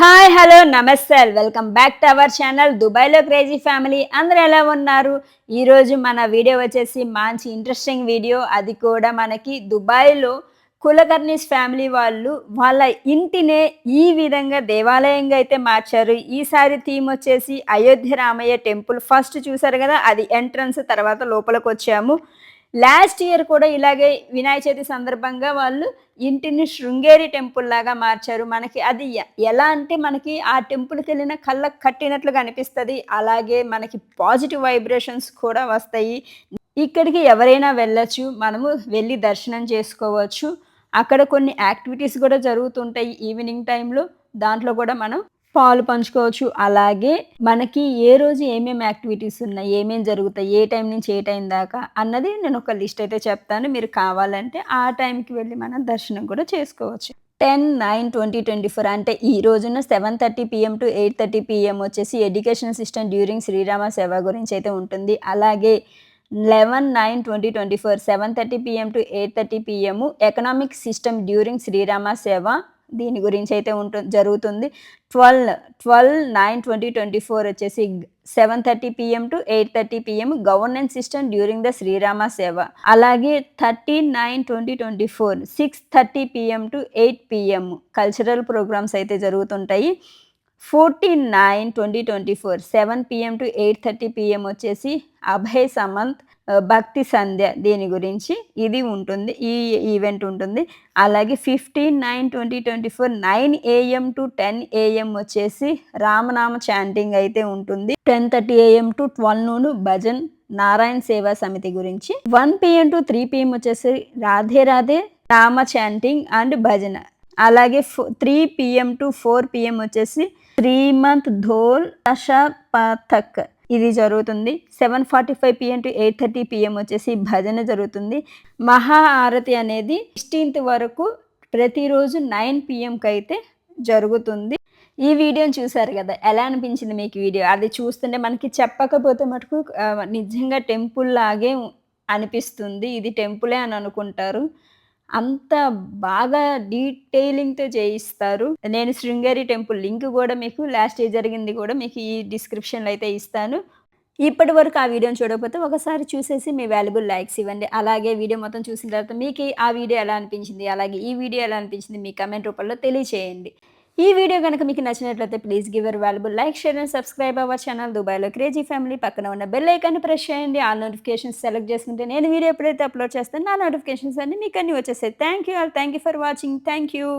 Hi hello నమస్తే. Welcome back to our channel దుబాయ్లో crazy family. అందరూ ఎలా ఉన్నారు? ఈరోజు మన వీడియో వచ్చేసి మంచి ఇంట్రెస్టింగ్ వీడియో. అది కూడా మనకి దుబాయ్లో కులకర్ణీస్ ఫ్యామిలీ వాళ్ళు వాళ్ళ ఇంటినే ఈ విధంగా దేవాలయంగా అయితే మార్చారు. ఈసారి థీమ్ వచ్చేసి అయోధ్య రామయ్య టెంపుల్. ఫస్ట్ చూసారు కదా అది ఎంట్రన్స్ తర్వాత లోపలికి వచ్చాము. లాస్ట్ ఇయర్ కూడా ఇలాగే వినాయక చవితి సందర్భంగా వాళ్ళు ఇంటిని శృంగేరి టెంపుల్ లాగా మార్చారు. మనకి అది ఎలా అంటే మనకి ఆ టెంపుల్కి వెళ్ళిన కళ్ళకు కట్టినట్లుగా అనిపిస్తుంది. అలాగే మనకి పాజిటివ్ వైబ్రేషన్స్ కూడా వస్తాయి. ఇక్కడికి ఎవరైనా వెళ్ళొచ్చు. మనము వెళ్ళి దర్శనం చేసుకోవచ్చు. అక్కడ కొన్ని యాక్టివిటీస్ కూడా జరుగుతుంటాయి ఈవినింగ్ టైంలో. దాంట్లో కూడా మనం పాలు పంచుకోవచ్చు. అలాగే మనకి ఏ రోజు ఏమేమి యాక్టివిటీస్ ఉన్నాయి ఏమేమి జరుగుతాయి ఏ టైం నుంచి ఏ టైం దాకా అన్నది నేను ఒక లిస్ట్ అయితే చెప్తాను. మీరు కావాలంటే ఆ టైంకి వెళ్ళి మనం దర్శనం కూడా చేసుకోవచ్చు. Ten nine twenty twenty four అంటే ఈ రోజున seven thirty PM to eight thirty PM వచ్చేసి ఎడ్యుకేషన్ సిస్టమ్ డ్యూరింగ్ శ్రీరామ సేవ గురించి అయితే ఉంటుంది. అలాగే eleven nine twenty twenty four seven thirty PM to eight thirty PM economic system during Srirama సేవ దీని గురించి అయితే ఉంటుంది జరుగుతుంది. Twelve twelve nine twenty twenty four వచ్చేసి seven thirty PM to eight thirty PM governance system during the Srirama సేవ. అలాగే thirty nine twenty twenty four six thirty PM to eight PM cultural programmes అయితే జరుగుతుంటాయి. Fourteen nine twenty twenty four seven PM to eight thirty PM వచ్చేసి అభయ్ సమంత్ భక్తి సంధ్య దీని గురించి ఇది ఉంటుంది ఈ ఈవెంట్ ఉంటుంది. అలాగే fifteen nine twenty twenty four nine AM to ten AM వచ్చేసి రామనామ చాంటింగ్ అయితే ఉంటుంది. Ten thirty AM to twelve noon bhajan Narayana Seva Samiti గురించి. One PM to three PM వచ్చేసి రాధే రాధే రామ చాంటింగ్ అండ్ భజన. అలాగే three PM to four PM వచ్చేసి three month ధోల్ దశ పథక్ ఇది జరుగుతుంది. Seven forty five PM to eight thirty PM వచ్చేసి భజన జరుగుతుంది. మహా ఆరతి అనేది సిక్స్టీన్త్ వరకు ప్రతిరోజు నైన్ పిఎంకి అయితే జరుగుతుంది. ఈ వీడియోని చూసారు కదా? ఎలా అనిపించింది మీకు వీడియో? అది చూస్తుంటే మనకి చెప్పకపోతే మటుకు నిజంగా టెంపుల్ లాగే అనిపిస్తుంది. ఇది టెంపులే అని అనుకుంటారు. అంత బాగా డీటెయిలింగ్తో చేయిస్తారు. నేను శృంగేరి టెంపుల్ లింక్ కూడా మీకు లాస్ట్ ఇయర్ జరిగింది కూడా మీకు ఈ డిస్క్రిప్షన్లో అయితే ఇస్తాను. ఇప్పటి వరకు ఆ వీడియోని చూడకపోతే ఒకసారి చూసేసి మీ వాల్యుబుల్ లైక్స్ ఇవ్వండి. అలాగే వీడియో మొత్తం చూసిన తర్వాత మీకు ఆ వీడియో ఎలా అనిపించింది? అలాగే ఈ వీడియో ఎలా అనిపించింది? మీ కమెంట్ రూపంలో తెలియచేయండి. ఈ వీడియో కనుక మీకు నచ్చినట్లయితే please give your valuable like share and subscribe our channel దుబాయ్లో క్రేజీ ఫ్యామిలీ పక్కన ఉన్న బెల్ ఐకాన్ ప్రెస్ చేయండి. ఆ నోటిఫికేషన్స్ సెలెక్ట్ చేసుకుంటే నేను వీడియో ఎప్పుడైతే అప్లోడ్ చేస్తాను నా నోటిఫికేషన్స్ అన్ని మీకు అన్ని వచ్చేసాయి thank you all thank you for watching thank you